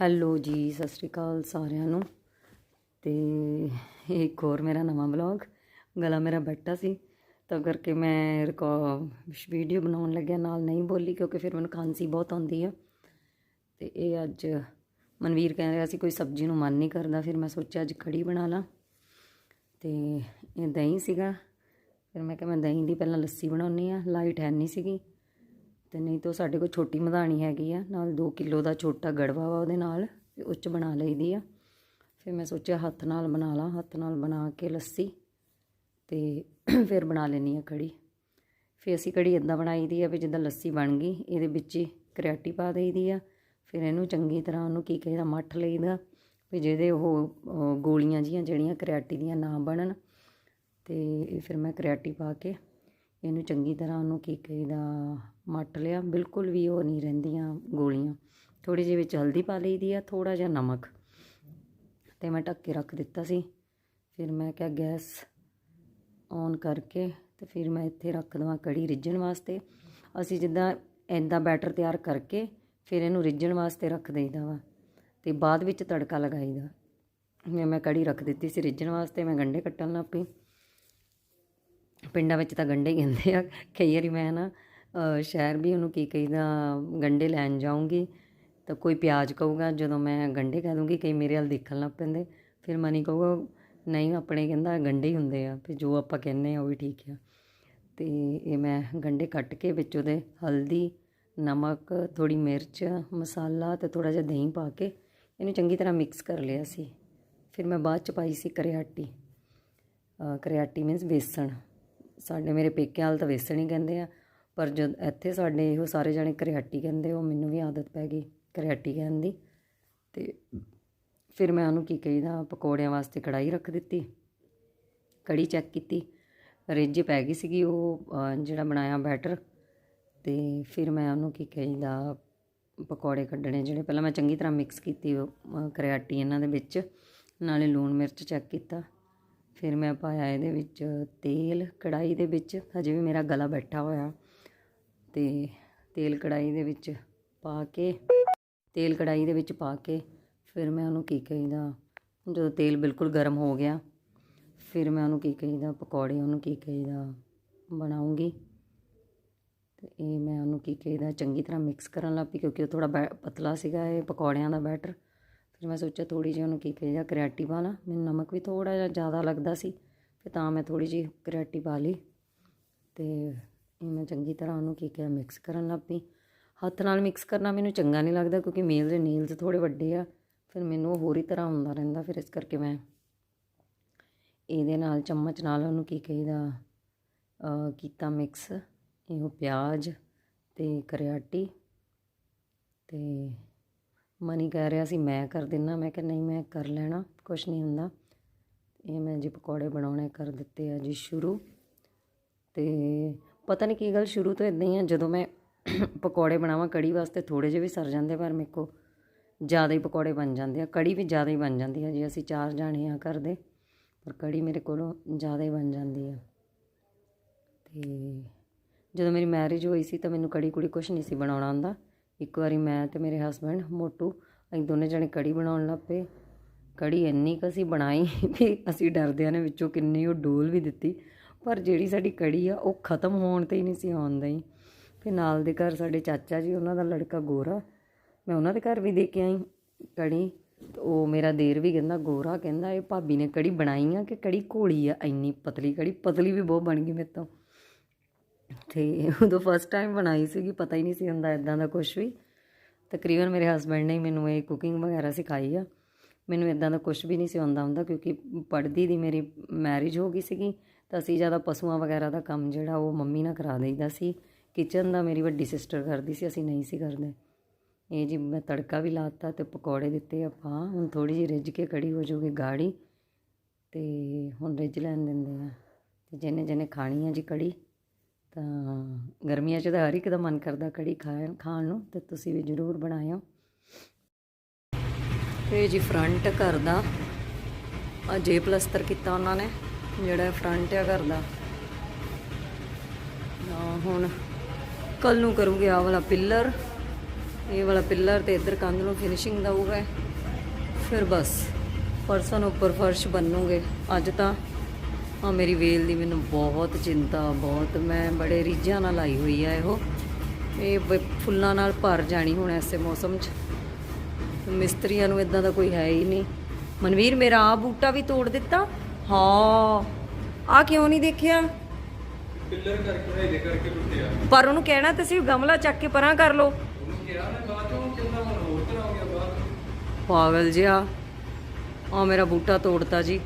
Hello ਜੀ, ਸਤਿ ਸ਼੍ਰੀ ਅਕਾਲ ਸਾਰਿਆਂ ਨੂੰ। ਤੇ ਇਹ ਇੱਕ ਹੋਰ ਮੇਰਾ ਨਵਾਂ ਵਲੌਗ, ਗਲਾ ਮੇਰਾ ਬੈਠਾ ਸੀ। ਤਾਂ ਕਰਕੇ ਮੈਂ ਰਿਕਾ ਵੀਡੀਓ ਬਣਾਉਣ ਲੱਗਿਆ, ਨਾਲ ਨਹੀਂ ਬੋਲੀ ਕਿਉਂਕਿ ਫਿਰ ਮੈਨੂੰ ਖਾਂਸੀ ਬਹੁਤ ਆਉਂਦੀ ਆ। ਤੇ ਇਹ ਅੱਜ ਮਨਵੀਰ ਕਹਿ ਰਿਹਾ ਸੀ, ਕੋਈ ਸਬਜ਼ੀ ਨੂੰ ਮਨ ਨਹੀਂ ਕਰਦਾ, ਫਿਰ ਮੈਂ ਸੋਚਿਆ ਅੱਜ ਕੜੀ ਬਣਾ ਲਾਂ। ਤੇ ਇਹ ਦਹੀਂ ਸੀਗਾ। ਫਿਰ ਮੈਂ ਕਿਹਾ ਮੈਂ ਦਹੀਂ ਦੀ ਪਹਿਲਾਂ ਲੱਸੀ ਬਣਾਉਣੀ ਆ ਲਾਈਟ ਹੈ ਨਹੀਂ ਸੀਗੀ। ਤੇ ਨਹੀਂ ਤਾਂ ਸਾਡੇ ਕੋਲ ਛੋਟੀ ਮਧਾਣੀ ਹੈਗੀ ਆ, ਨਾਲ 2 ਕਿਲੋ ਦਾ ਛੋਟਾ ਗੜਵਾ ਵਾ ਉਹਦੇ ਨਾਲ ਉਹ 'ਚ ਬਣਾ ਲਈਦੀ ਆ। ਫਿਰ ਮੈਂ ਸੋਚਿਆ ਹੱਥ ਨਾਲ ਬਣਾ ਲਾਂ, ਹੱਥ ਨਾਲ ਬਣਾ ਕੇ ਲੱਸੀ ਤੇ ਫਿਰ ਬਣਾ ਲੈਣੀ ਆ ਕੜੀ। ਫਿਰ ਅਸੀਂ ਕੜੀ ਇਦਾਂ ਬਣਾਈ ਦੀ ਆ ਵੀ ਜਿੱਦਾਂ ਲੱਸੀ ਬਣ ਗਈ, ਇਹਦੇ ਵਿੱਚ ਹੀ ਕਰਿਆਟੀ ਪਾ ਦੇਈਦੀ ਆ। ਫਿਰ ਇਹਨੂੰ ਚੰਗੀ ਤਰ੍ਹਾਂ ਉਹਨੂੰ ਕੀ ਕਹਿੰਦਾ, ਮੱਠ ਲਈਦਾ ਵੀ ਜਿਹਦੇ ਉਹ ਗੋਲੀਆਂ ਜੀਆਂ ਜਿਹੜੀਆਂ ਕਰਿਆਟੀ ਦੀਆਂ ਨਾ ਬਣਨ। ਤੇ ਫਿਰ ਮੈਂ ਕਰਿਆਟੀ ਪਾ ਕੇ ਇਹਨੂੰ ਚੰਗੀ ਤਰ੍ਹਾਂ ਉਹਨੂੰ ਕੀ ਕਹੀਦਾ, ਮੱਟ ਲਿਆ, ਬਿਲਕੁਲ ਵੀ ਉਹ ਨਹੀਂ ਰਹਿੰਦੀਆਂ ਗੋਲੀਆਂ। ਥੋੜ੍ਹੀ ਜਿਹੀ ਵਿੱਚ ਹਲਦੀ ਪਾ ਲਈ ਦੀ ਆ, ਥੋੜ੍ਹਾ ਜਿਹਾ ਨਮਕ। ਅਤੇ ਮੈਂ ਢੱਕ ਕੇ ਰੱਖ ਦਿੱਤਾ ਸੀ। ਫਿਰ ਮੈਂ ਕਿਹਾ ਗੈਸ ਔਨ ਕਰਕੇ ਤੇ ਫਿਰ ਮੈਂ ਇੱਥੇ ਰੱਖ ਦਵਾਂ ਕੜੀ ਰਿੱਝਣ ਵਾਸਤੇ। ਅਸੀਂ ਜਿੱਦਾਂ ਐਦਾਂ ਬੈਟਰ ਤਿਆਰ ਕਰਕੇ ਫਿਰ ਇਹਨੂੰ ਰਿੱਝਣ ਵਾਸਤੇ ਰੱਖ ਦੇਈਦਾ ਵਾ ਤੇ ਬਾਅਦ ਵਿੱਚ ਤੜਕਾ ਲਗਾਈਦਾ। ਮੈਂ ਮੈਂ ਕੜੀ ਰੱਖ ਦਿੱਤੀ ਸੀ ਰਿੱਝਣ ਵਾਸਤੇ, ਮੈਂ ਗੰਢੇ ਕੱਟਣ ਲੱਗ ਪਈ। ਪਿੰਡਾਂ ਵਿੱਚ ਤਾਂ ਗੰਢੇ ਹੀ ਕਹਿੰਦੇ ਆ। ਕਈ ਵਾਰੀ ਮੈਂ ਨਾ ਸ਼ਹਿਰ ਵੀ ਉਹਨੂੰ ਕੀ ਕਹੀਦਾ ਗੰਢੇ ਲੈਣ ਜਾਊਂਗੀ, ਤਾਂ ਕੋਈ ਪਿਆਜ਼ ਕਹੂਗਾ, ਜਦੋਂ ਮੈਂ ਗੰਢੇ ਕਹਿ ਦੂੰਗੀ, ਕਈ ਮੇਰੇ ਵੱਲ ਦੇਖਣ ਲੱਗ ਪੈਂਦੇ। ਫਿਰ ਮਨੀ ਕਹੂਗਾ, ਨਹੀਂ, ਆਪਣੇ ਕਹਿੰਦਾ ਗੰਢੇ ਹੀ ਹੁੰਦੇ ਆ ਫਿਰ ਜੋ ਆਪਾਂ ਕਹਿੰਦੇ ਆ, ਉਹ ਵੀ ਠੀਕ ਆ। ਤੇ ਇਹ ਮੈਂ ਗੰਢੇ ਕੱਟ ਕੇ ਵਿੱਚ ਉਹਦੇ ਹਲਦੀ, ਨਮਕ ਥੋੜੀ ਮਿਰਚ, ਮਸਾਲਾ ਤੇ ਥੋੜਾ ਜਿਹਾ ਦਹੀਂ ਪਾ ਕੇ ਇਹਨੂੰ ਚੰਗੀ ਤਰ੍ਹਾਂ ਮਿਕਸ ਕਰ ਲਿਆ ਸੀ। ਫਿਰ ਮੈਂ ਬਾਅਦ ਚ ਪਾਈ ਸੀ ਕਰਿਆਟੀ। ਕਰਿਆਟੀ ਮੀਨਸ ਬੇਸਣ। ਸਾਡੇ ਮੇਰੇ ਪੇਕੇ ਹਾਲ ਤਾਂ ਵੇਸਣ ਹੀ ਕਹਿੰਦੇ ਆ, ਪਰ ਜਦ ਇੱਥੇ ਸਾਡੇ ਇਹੋ ਸਾਰੇ ਜਾਣੇ ਕਰਿਆਟੀ ਕਹਿੰਦੇ, ਉਹ ਮੈਨੂੰ ਵੀ ਆਦਤ ਪੈ ਗਈ ਕਰਿਆਟੀ ਕਹਿਣ ਦੀ। ਤੇ ਫਿਰ ਮੈਂ ਉਹਨੂੰ ਕੀ ਕਹੀਦਾ, ਪਕੌੜਿਆਂ ਵਾਸਤੇ ਕੜਾਈ ਰੱਖ ਦਿੱਤੀ, ਕੜੀ ਚੈੱਕ ਕੀਤੀ, ਰਿੱਝ ਪੈ ਗਈ ਸੀਗੀ ਉਹ ਜਿਹੜਾ ਬਣਾਇਆ ਬੈਟਰ। ਤੇ ਫਿਰ ਮੈਂ ਉਹਨੂੰ ਕੀ ਕਹੀਦਾ, ਪਕੌੜੇ ਕੱਢਣੇ ਜਿਹੜੇ ਪਹਿਲਾਂ ਮੈਂ ਚੰਗੀ ਤਰ੍ਹਾਂ ਮਿਕਸ ਕੀਤੀ ਉਹ ਕਰਿਆਟੀ ਇਹਨਾਂ ਦੇ ਵਿੱਚ, ਨਾਲੇ ਲੂਣ ਮਿਰਚ ਚੈੱਕ ਕੀਤਾ। ਫਿਰ ਮੈਂ ਪਾਇਆ ਇਹਦੇ ਵਿੱਚ ਤੇਲ ਕੜਾਈ ਦੇ ਵਿੱਚ, ਹਜੇ ਵੀ ਮੇਰਾ ਗਲਾ ਬੈਠਾ ਹੋਇਆ। ਤੇ ਤੇਲ ਕੜਾਈ ਦੇ ਵਿੱਚ ਪਾ ਕੇ, ਤੇਲ ਕੜਾਈ ਦੇ ਵਿੱਚ ਪਾ ਕੇ ਫਿਰ ਮੈਂ ਉਹਨੂੰ ਕੀ ਕਹੀਦਾ, ਜਦੋਂ ਤੇਲ ਬਿਲਕੁਲ ਗਰਮ ਹੋ ਗਿਆ, ਫਿਰ ਮੈਂ ਉਹਨੂੰ ਕੀ ਕਹੀਦਾ, ਪਕੌੜੇ ਉਹਨੂੰ ਕੀ ਕਹੀਦਾ, ਬਣਾਉਂਗੀ। ਤੇ ਇਹ ਮੈਂ ਉਹਨੂੰ ਕੀ ਕਹੀਦਾ, ਚੰਗੀ ਤਰ੍ਹਾਂ ਮਿਕਸ ਕਰਨ ਲੱਗ ਪਈ ਕਿਉਂਕਿ ਉਹ ਥੋੜਾ ਪਤਲਾ ਸੀਗਾ ਇਹ ਪਕੌੜਿਆਂ ਦਾ ਬੈਟਰ। ਫਿਰ ਮੈਂ ਸੋਚਿਆ ਥੋੜ੍ਹੀ ਜਿਹੀ ਉਹਨੂੰ ਕੀ ਕਹੀਦਾ ਕਰਿਆਟੀ ਪਾ ਲਾਂ। ਮੈਨੂੰ ਨਮਕ ਵੀ ਥੋੜ੍ਹਾ ਜਿਹਾ ਜ਼ਿਆਦਾ ਲੱਗਦਾ ਸੀ, ਫਿਰ ਤਾਂ ਮੈਂ ਥੋੜ੍ਹੀ ਜਿਹੀ ਕਰਿਆਟੀ ਪਾ ਲਈ। ਅਤੇ ਇਹ ਮੈਂ ਚੰਗੀ ਤਰ੍ਹਾਂ ਉਹਨੂੰ ਕੀ ਕਿਹਾ ਮਿਕਸ ਕਰਨ ਲੱਗ ਪਈ। ਹੱਥ ਨਾਲ ਮਿਕਸ ਕਰਨਾ ਮੈਨੂੰ ਚੰਗਾ ਨਹੀਂ ਲੱਗਦਾ, ਕਿਉਂਕਿ ਮੇਲ ਦੇ ਨੀਲਸ ਥੋੜ੍ਹੇ ਵੱਡੇ ਆ। ਫਿਰ ਮੈਨੂੰ ਉਹ ਹੋਰ ਹੀ ਤਰ੍ਹਾਂ ਹੁੰਦਾ ਰਹਿੰਦਾ, ਫਿਰ ਇਸ ਕਰਕੇ ਮੈਂ ਇਹਦੇ ਨਾਲ, ਚਮਚ ਨਾਲ ਉਹਨੂੰ ਕੀ ਕਹੀਦਾ ਕੀਤਾ ਮਿਕਸ ਇਹੋ ਪਿਆਜ਼ ਤੇ ਕਰਿਆਟੀ ਤੇ ਮਨੀ ਕਹਿ ਰਿਹਾ ਸੀ, ਮੈਂ ਕਰ ਦਿੰਨਾ। ਮੈਂ ਕਿਹਾ, ਨਹੀਂ, ਮੈਂ ਕਰ ਲੈਣਾ, ਕੁਛ ਨਹੀਂ ਹੁੰਦਾ। ਇਹ ਮੈਂ ਜੀ ਪਕੌੜੇ ਬਣਾਉਣੇ ਕਰ ਦਿੱਤੇ ਆ ਜੀ ਸ਼ੁਰੂ। ਤੇ ਪਤਾ ਨਹੀਂ ਕੀ ਗੱਲ, ਸ਼ੁਰੂ ਤੋਂ ਇਦਾਂ ਹੀ ਆ, ਜਦੋਂ ਮੈਂ ਪਕੌੜੇ ਬਣਾਵਾਂ, ਕੜੀ ਵਾਸਤੇ ਥੋੜੇ ਜਿਹੇ ਵੀ ਸਰ ਜਾਂਦੇ ਪਰ ਮੇਰੇ ਕੋ ਜ਼ਿਆਦਾ ਹੀ ਪਕੌੜੇ ਬਣ ਜਾਂਦੇ ਆ। ਕੜੀ ਵੀ ਜ਼ਿਆਦਾ ਹੀ ਬਣ ਜਾਂਦੀ ਆ ਜੀ, ਅਸੀਂ ਚਾਰ ਜਾਣੇ ਆ ਘਰ ਦੇ, ਪਰ ਕੜੀ ਮੇਰੇ ਕੋਲੋਂ ਜ਼ਿਆਦਾ ਹੀ ਬਣ ਜਾਂਦੀ ਆ। ਤੇ ਜਦੋਂ ਮੇਰੀ ਮੈਰਿਜ ਹੋਈ ਸੀ, ਤਾਂ ਮੈਨੂੰ ਕੜੀ ਕੁੜੀ ਕੁਛ ਨਹੀਂ ਸੀ ਬਣਾਉਣਾ ਆਉਂਦਾ। ਇੱਕ ਵਾਰੀ ਮੈਂ ਤੇ ਮੇਰੇ ਹਸਬੰਡ ਮੋਟੂ, ਅਸੀਂ ਦੋਨੇ ਜਣੇ ਕੜੀ ਬਣਾਉਣ ਲੱਗ ਪਏ। ਕੜੀ ਇੰਨੀ ਕੁ ਅਸੀਂ ਬਣਾਈ ਵੀ ਅਸੀਂ ਡਰਦਿਆਂ ਨੇ ਵਿੱਚੋਂ ਕਿੰਨੀ ਉਹ ਡੋਲ ਵੀ ਦਿੱਤੀ। ਪਰ ਜਿਹੜੀ ਸਾਡੀ ਕੜੀ ਆ, ਉਹ ਖਤਮ ਹੋਣ ਤੇ ਹੀ ਨਹੀਂ ਸੀ ਆਉਂਦਾ ਹੀ ਫਿਰ ਨਾਲ ਦੇ ਘਰ ਸਾਡੇ ਚਾਚਾ ਜੀ, ਉਹਨਾਂ ਦਾ ਲੜਕਾ ਗੋਰਾ। ਮੈਂ ਉਹਨਾਂ ਦੇ ਘਰ ਵੀ ਦੇ ਕੇ ਆਈ ਕੜੀ। ਤੇ ਉਹ ਮੇਰਾ ਦੇਰ ਵੀ ਕਹਿੰਦਾ, ਗੋਰਾ ਕਹਿੰਦਾ, ਇਹ ਭਾਬੀ ਨੇ ਕੜੀ ਬਣਾਈ ਆ ਕਿ ਕੜੀ ਘੋਲੀ ਆ? ਇੰਨੀ ਪਤਲੀ ਕੜੀ, ਪਤਲੀ ਵੀ ਬਹੁਤ ਬਣ ਗਈ ਮੇਰੇ ਤੋਂ। ਤੇ ਉਦੋਂ ਫਸਟ ਟਾਈਮ ਬਣਾਈ ਸੀਗੀ, ਪਤਾ ਹੀ ਨਹੀਂ ਸੀ ਹੁੰਦਾ ਇਦਾਂ ਦਾ ਕੁਝ ਵੀ। ਤਕਰੀਬਨ ਮੇਰੇ ਹਸਬੰਡ ਨੇ ਮੈਨੂੰ ਇਹ ਕੁਕਿੰਗ ਵਗੈਰਾ ਸਿਖਾਈ ਆ। ਮੈਨੂੰ ਇਦਾਂ ਦਾ ਕੁਝ ਵੀ ਨਹੀਂ ਸੀ ਆਉਂਦਾ ਹੁੰਦਾ, ਕਿਉਂਕਿ ਪੜ੍ਹਦੀ ਦੀ ਮੇਰੀ ਮੈਰਿਜ ਹੋ ਗਈ ਸੀਗੀ, ਤਾਂ ਅਸੀਂ ਜ਼ਿਆਦਾ ਪਸ਼ੂਆਂ ਵਗੈਰਾ ਦਾ ਕੰਮ ਜਿਹੜਾ ਉਹ ਮੰਮੀ ਨਾਲ ਕਰਾ ਦਈਦਾ ਸੀ। ਕਿਚਨ ਦਾ ਮੇਰੀ ਵੱਡੀ ਸਿਸਟਰ ਕਰਦੀ ਸੀ, ਅਸੀਂ ਨਹੀਂ ਸੀ ਕਰਦੇ। ਇਹ ਜੀ ਮੈਂ ਤੜਕਾ ਵੀ ਲਾਤਾ ਤੇ ਪਕੌੜੇ ਦਿੱਤੇ ਆਪਾਂ, ਹੁਣ ਥੋੜੀ ਜਿਹੀ ਰਿੱਝ ਕੇ ਕੜੀ ਹੋ ਜਾਊਗੀ ਗਾੜੀ। ਤੇ ਹੁਣ ਰਿੱਝ ਲੈਣ ਦਿੰਦੇ ਆ। ਤੇ ਜਿਹਨੇ ਜਿਹਨੇ ਖਾਣੀ ਆ ਜੀ ਕੜੀ ਤਾਂ ਗਰਮੀਆਂ 'ਚ ਤਾਂ ਹਰ ਇੱਕ ਦਾ ਮਨ ਕਰਦਾ ਕੜੀ ਖਾਣ ਖਾਣ ਨੂੰ, ਤੇ ਤੁਸੀਂ ਵੀ ਜ਼ਰੂਰ ਬਣਾਇਓ। ਇਹ ਜੀ ਫਰੰਟ ਘਰ ਦਾ ਆ ਜੇ ਪਲਸਤਰ ਕੀਤਾ ਉਹਨਾਂ ਨੇ, ਜਿਹੜਾ ਫਰੰਟ ਆ ਘਰ ਦਾ। ਆ ਹੁਣ ਕੱਲ ਨੂੰ ਕਰੂੰਗੇ ਆ ਵਾਲਾ ਪਿੱਲਰ ਇਹ ਵਾਲਾ ਪਿੱਲਰ ਤੇ ਇੱਧਰ ਕੰਧ ਨੂੰ ਫਿਨਿਸ਼ਿੰਗ ਦਊਗਾ ਫਿਰ ਬਸ, ਪਰਸਨ ਉੱਪਰ ਫਰਸ਼ ਬਣੂਗੇ ਅੱਜ ਤਾਂ ਆ ਮੇਰੀ ਵੇਲ ਦੀ ਮੈਨੂੰ ਬਹੁਤ ਚਿੰਤਾ ਬਹੁਤ। ਮੈਂ ਬੜੇ ਰੀਝਾਂ ਨਾਲ ਲਾਈ ਹੋਈ ਆ ਇਹੋ। ਇਹ ਫੁੱਲਾਂ ਨਾਲ ਭਰ ਜਾਣੀ ਹੁਣ ਐਸੇ ਮੌਸਮ 'ਚ। ਮਿਸਤਰੀਆਂ ਨੂੰ ਇਦਾਂ ਦਾ ਕੋਈ ਹੈ ਹੀ ਨਹੀਂ। ਮਨਵੀਰ ਮੇਰਾ ਆ ਬੂਟਾ ਵੀ ਤੋੜ ਦਿੱਤਾ? ਹਾਂ। ਆ ਕਿਉਂ ਨਹੀਂ ਦੇਖਿਆ? ਪਿੱਲਰ ਕਰਕੇ ਇਹਦੇ ਕਰਕੇ ਟੁੱਟਿਆ। ਪਰ ਉਹਨੂੰ ਕਹਿਣਾ ਤੇ ਸੀ ਗਮਲਾ ਚੱਕ ਕੇ ਪਰਾਂ ਕਰ ਲੋ ਉਹਨੂੰ ਕਿਹਾ ਮੈਂ ਬਾਅਦ ਚੋਂ ਕਹਿੰਦਾ ਹੁਣ ਹੋਰ ਤਰ੍ਹਾਂ ਹੋ ਗਿਆ ਬਾਅਦ ਚੋਂ। ਪਾਗਲ ਜਿਹਾ। ਆ ਮੇਰਾ ਬੂਟਾ ਤੋੜਤਾ ਜੀ।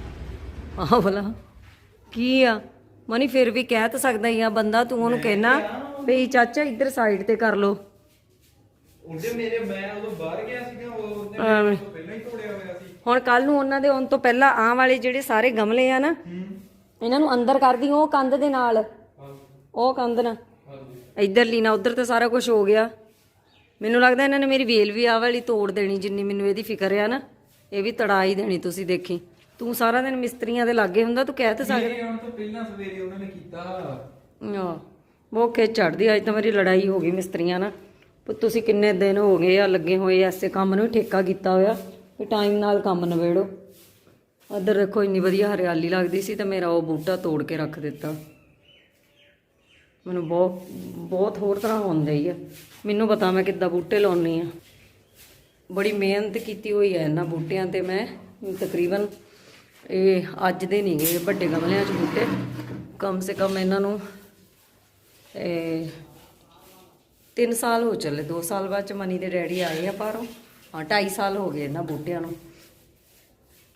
ਆਹ ਵਾਲਾ। ਕੀ ਆ? ਮਨੀ ਫਿਰ ਵੀ ਕਹਿ ਤਾਂ ਸਕਦਾ ਹੀ ਆ ਬੰਦਾ ਤੂੰ ਉਹਨੂੰ ਕਹਿਣਾ ਵੀ ਚਾਚਾ ਇੱਧਰ ਸਾਈਡ ਤੇ ਕਰ ਲੋ ਉਹਦੇ ਮੇਰੇ ਮੈਂ ਉਦੋਂ ਬਾਹਰ ਗਿਆ ਸੀਗਾ ਉਹ ਉਹਨੇ। ਮੇਰੇ ਤੋਂ ਪਹਿਲਾਂ ਹੀ ਤੋੜਿਆ ਹੋਇਆ ਸੀ। ਹੁਣ ਕੱਲ ਨੂੰ ਉਹਨਾਂ ਦੇ ਆਉਣ ਤੋਂ ਪਹਿਲਾਂ ਆਹ ਵਾਲੇ ਜਿਹੜੇ ਸਾਰੇ ਗਮਲੇ ਆ ਨਾ ਇਹਨਾਂ ਨੂੰ ਅੰਦਰ ਕਰਦੀ ਉਹ ਕੰਧ ਦੇ ਨਾਲ। ਉਹ ਕੰਧ ਨਾਲ ਹਾਂਜੀ। ਇੱਧਰ ਲੀਨਾ ਉੱਧਰ ਤੇ ਸਾਰਾ ਕੁਝ ਹੋ ਗਿਆ। ਮੈਨੂੰ ਲੱਗਦਾ ਇਹਨਾਂ ਨੇ ਮੇਰੀ ਵੇਲ ਵੀ ਆਹ ਵਾਲੀ ਤੋੜ ਦੇਣੀ ਜਿੰਨੀ ਮੈਨੂੰ ਇਹਦੀ ਫਿਕਰ ਆ ਨਾ। ਇਹ ਵੀ ਤੜਾ ਹੀ ਦੇਣੀ ਤੁਸੀਂ ਦੇਖੀ। ਤੂੰ ਸਾਰਾ ਦਿਨ ਮਿਸਤਰੀਆਂ ਦੇ ਲਾਗੇ ਹੁੰਦਾ ਤੂੰ ਕਹਿ ਤਾਂ ਸਕਦਾ। ਮੇਰੇ ਆਉਣ ਤੋਂ ਪਹਿਲਾਂ ਸਵੇਰੇ ਉਹਨਾਂ ਨੇ ਕੀਤਾ। ਆ ਬਹੁਤ ਖੇਚ ਚੜਦੀ ਅੱਜ ਤਾਂ ਮੇਰੀ ਲੜਾਈ ਹੋ ਗਈ ਮਿਸਤਰੀਆਂ ਨਾਲ। ਤੁਸੀਂ ਕਿੰਨੇ ਦਿਨ ਹੋ ਗਏ ਆ ਲੱਗੇ ਹੋਏ ਐਸੇ ਕੰਮ ਨੂੰ ਠੇਕਾ ਕੀਤਾ ਹੋਇਆ। ਵੀ ਟਾਈਮ ਨਾਲ ਕੰਮ ਨਵੇੜੋ ਇੱਧਰ ਦੇਖੋ ਇੰਨੀ ਵਧੀਆ ਹਰਿਆਲੀ ਲੱਗਦੀ ਸੀ ਤੇ ਮੇਰਾ ਉਹ ਬੂਟਾ ਤੋੜ ਕੇ ਰੱਖ ਦਿੱਤਾ। ਮੈਨੂੰ ਬਹੁਤ ਬਹੁਤ ਹੋਰ ਤਰ੍ਹਾਂ ਹੁੰਦਾ ਹੀ ਆ। ਮੈਨੂੰ ਪਤਾ ਮੈਂ ਕਿੱਦਾਂ ਬੂਟੇ ਲਾਉਣੀ ਆ। ਬੜੀ ਮਿਹਨਤ ਕੀਤੀ ਹੋਈ ਹੈ ਇਹਨਾਂ ਬੂਟਿਆਂ ਤੇ ਮੈਂ ਤਕਰੀਬਨ। ਇਹ ਅੱਜ ਦੇ ਨਹੀਂ ਗਏ ਵੱਡੇ ਗਮਲਿਆਂ 'ਚ ਬੂਟੇ। ਕਮ ਸੇ ਕਮ ਇਹਨਾਂ ਨੂੰ, ਇਹ 3 ਸਾਲ ਹੋ ਚੱਲੇ 2 ਸਾਲ ਬਾਅਦ ਚ ਮਨੀ ਦੇ ਡੈਡੀ ਆਏ ਆ ਬਾਹਰੋਂ। ਹਾਂ 2.5 ਸਾਲ ਹੋ ਗਏ ਇਹਨਾਂ ਬੂਟਿਆਂ ਨੂੰ।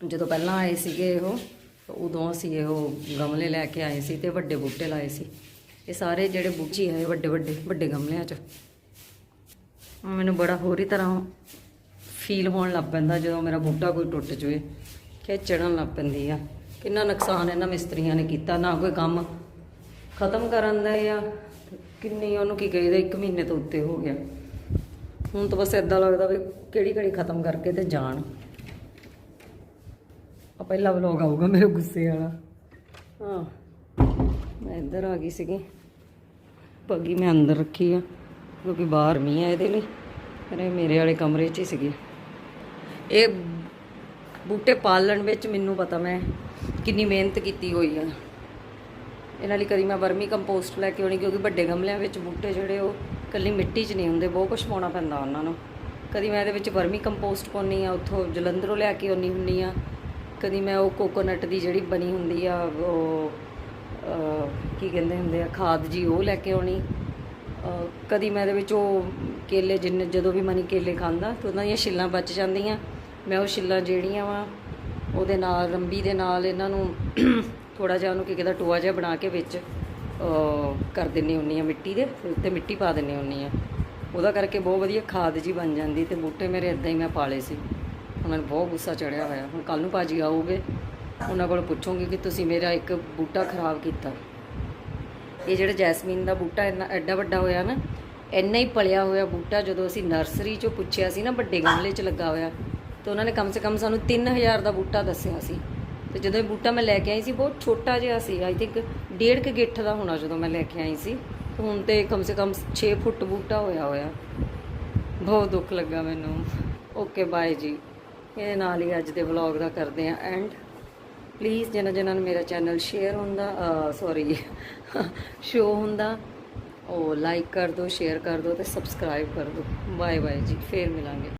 ਜਦੋਂ ਪਹਿਲਾਂ ਆਏ ਸੀਗੇ ਉਹ ਉਦੋਂ ਅਸੀਂ ਇਹ ਗਮਲੇ ਲੈ ਕੇ ਆਏ ਸੀ ਤੇ ਵੱਡੇ ਬੂਟੇ ਲਾਏ ਸੀ। ਇਹ ਸਾਰੇ ਜਿਹੜੇ ਬੂਚੀ ਆਏ ਵੱਡੇ ਵੱਡੇ ਵੱਡੇ ਗਮਲਿਆਂ 'ਚ। ਮੈਨੂੰ ਬੜਾ ਹੋਰ ਹੀ ਤਰ੍ਹਾਂ ਫੀਲ ਹੋਣ ਲੱਗ ਪੈਂਦਾ ਜਦੋਂ ਮੇਰਾ ਬੂਟਾ ਕੋਈ ਟੁੱਟ ਜਵੇ। ਕਿ ਲੱਗ ਪੈਂਦੀ ਆ। ਕਿੰਨਾ ਨੁਕਸਾਨ ਇਹਨਾਂ ਮਿਸਤਰੀਆਂ ਨੇ ਕੀਤਾ, ਨਾ ਕੋਈ ਕੰਮ ਖਤਮ ਕਰਨ ਦਾ ਆ ਕਿੰਨੀ ਉਹਨੂੰ ਕੀ ਕਹੀਦਾ, ਇੱਕ ਮਹੀਨੇ ਤੋਂ ਉੱਤੇ ਹੋ ਗਿਆ। ਹੁਣ ਤਾਂ ਬਸ ਇਦਾਂ ਲੱਗਦਾ ਵੀ ਕਿਹੜੀ ਕਿਹੜੀ ਖਤਮ ਕਰਕੇ ਤੇ ਜਾਣ। ਆ ਪਹਿਲਾ ਵਲੋਗ ਆਊਗਾ ਮੇਰੇ ਗੁੱਸੇ ਵਾਲਾ। ਹਾਂ, ਮੈਂ ਇੱਧਰ ਆ ਗਈ ਸੀਗੀ। ਪੱਗੀ ਮੈਂ ਅੰਦਰ ਰੱਖੀ ਆ, ਕਿਉਂਕਿ ਬਾਹਰ ਮੀਂਹ ਆ ਇਹਦੇ ਲਈ। ਫਿਰ ਮੇਰੇ ਵਾਲੇ ਕਮਰੇ 'ਚ ਹੀ ਸੀਗੀ। ਇਹ ਬੂਟੇ ਪਾਲਣ ਵਿੱਚ ਮੈਨੂੰ ਪਤਾ ਮੈਂ ਕਿੰਨੀ ਮਿਹਨਤ ਕੀਤੀ ਹੋਈ ਆ। ਇਹਨਾਂ ਲਈ ਕਦੀ ਮੈਂ ਵਰਮੀ ਕੰਪੋਸਟ ਲੈ ਕੇ ਆਉਣੀ, ਕਿਉਂਕਿ ਵੱਡੇ ਗਮਲਿਆਂ ਵਿੱਚ ਬੂਟੇ ਜਿਹੜੇ ਉਹ ਕੱਲੀ ਮਿੱਟੀ 'ਚ ਨਹੀਂ ਹੁੰਦੇ, ਬਹੁਤ ਕੁਝ ਪਾਉਣਾ ਪੈਂਦਾ ਉਹਨਾਂ ਨੂੰ। ਕਦੀ ਮੈਂ ਇਹਦੇ ਵਿੱਚ ਵਰਮੀ ਕੰਪੋਸਟ ਪਾਉਣੀ ਆ ਉੱਥੋਂ ਜਲੰਧਰੋਂ ਲਿਆ ਕੇ ਆਉਣੀ ਹੁੰਦੀ ਆ ਕਦੀ ਮੈਂ ਉਹ ਕੋਕੋਨਟ ਦੀ ਜਿਹੜੀ ਬਣੀ ਹੁੰਦੀ ਆ, ਉਹ ਕੀ ਕਹਿੰਦੇ ਹੁੰਦੇ ਆ, ਖਾਦ ਜੀ ਉਹ ਲੈ ਕੇ ਆਉਣੀ। ਕਦੀ ਮੈਂ ਇਹਦੇ ਵਿੱਚ ਉਹ ਕੇਲੇ ਜਿੰਨੇ, ਜਦੋਂ ਵੀ ਮਨੀ ਕੇਲੇ ਖਾਂਦਾ, ਤੇ ਉਹਨਾਂ ਦੀਆਂ ਛਿੱਲਾਂ ਬਚ ਜਾਂਦੀਆਂ। ਮੈਂ ਉਹ ਛਿੱਲਾਂ ਜਿਹੜੀਆਂ ਵਾ, ਉਹਦੇ ਨਾਲ, ਰੰਬੀ ਦੇ ਨਾਲ ਇਹਨਾਂ ਨੂੰ ਥੋੜਾ ਜਿਹਾ ਉਹਨੂੰ ਕੀ ਕਹਿੰਦਾ, ਟੋਆ ਜਿਹਾ ਬਣਾ ਕੇ ਵਿੱਚ ਕਰ ਦਿੰਨੀ ਹੁੰਨੀ ਆ ਮਿੱਟੀ ਦੇ ਉੱਤੇ ਮਿੱਟੀ ਪਾ ਦਿੰਨੀ ਹੁੰਨੀ ਆ। ਉਹਦਾ ਕਰਕੇ ਬਹੁਤ ਵਧੀਆ ਖਾਦ ਜੀ ਬਣ ਜਾਂਦੀ ਤੇ ਬੂਟੇ ਮੇਰੇ ਇਦਾਂ ਹੀ ਮੈਂ ਪਾਲੇ ਸੀ। ਉਹਨਾਂ ਨੂੰ ਬਹੁਤ ਗੁੱਸਾ ਚੜਿਆ ਹੋਇਆ। ਹੁਣ ਕੱਲ ਨੂੰ ਭਾਜੀ ਆਉਗੇ ਉਹਨਾਂ ਕੋਲ ਪੁੱਛੂੰਗੀ ਕਿ ਤੁਸੀਂ ਮੇਰਾ ਇੱਕ ਬੂਟਾ ਖਰਾਬ ਕੀਤਾ। ਇਹ ਜਿਹੜਾ ਜੈਸਮੀਨ ਦਾ ਬੂਟਾ ਇੰਨਾ ਐਡਾ ਵੱਡਾ ਹੋਇਆ ਨਾ, ਇੰਨਾ ਹੀ ਪਲਿਆ ਹੋਇਆ ਬੂਟਾ ਜਦੋਂ ਅਸੀਂ ਨਰਸਰੀ 'ਚੋਂ ਪੁੱਛਿਆ ਸੀ ਨਾ ਵੱਡੇ ਗਮਲੇ 'ਚ ਲੱਗਾ ਹੋਇਆ ਤੇ ਉਹਨਾਂ ਨੇ ਕਮ ਸੇ ਕਮ ਸਾਨੂੰ 3000 ਦਾ ਬੂਟਾ ਦੱਸਿਆ ਸੀ। ਤੇ ਜਦੋਂ ਇਹ ਬੂਟਾ ਮੈਂ ਲੈ ਕੇ ਆਈ ਸੀ, ਬਹੁਤ ਛੋਟਾ ਜਿਹਾ ਸੀ। ਆਈ ਥਿੰਕ ਡੇਢ ਕੁ ਗਿੱਠ ਦਾ ਹੋਣਾ ਜਦੋਂ ਮੈਂ ਲੈ ਕੇ ਆਈ ਸੀ। ਹੁਣ ਤੇ ਕਮ ਸੇ ਕਮ 6 ਫੁੱਟ ਬੂਟਾ ਹੋਇਆ ਹੋਇਆ। ਬਹੁਤ ਦੁੱਖ ਲੱਗਾ ਮੈਨੂੰ। ਓਕੇ ਬਾਏ ਜੀ। ਇਹਦੇ ਨਾਲ ਹੀ ਅੱਜ ਦੇ ਵਲੌਗ ਦਾ ਕਰਦੇ ਆ ਐਂਡ ਪਲੀਜ਼ ਜਿਹਨਾਂ ਜਿਹਨਾਂ ਨੂੰ ਮੇਰਾ ਚੈਨਲ ਸ਼ੇਅਰ ਹੁੰਦਾ ਸੌਰੀ ਸ਼ੋ ਹੁੰਦਾ, ਉਹ ਲਾਈਕ ਕਰ ਦਿਓ ਸ਼ੇਅਰ ਕਰ ਦਿਓ ਤੇ ਸਬਸਕ੍ਰਾਈਬ ਕਰ ਦਿਓ। ਬਾਏ ਬਾਏ ਜੀ। ਫੇਰ ਮਿਲਾਂਗੇ।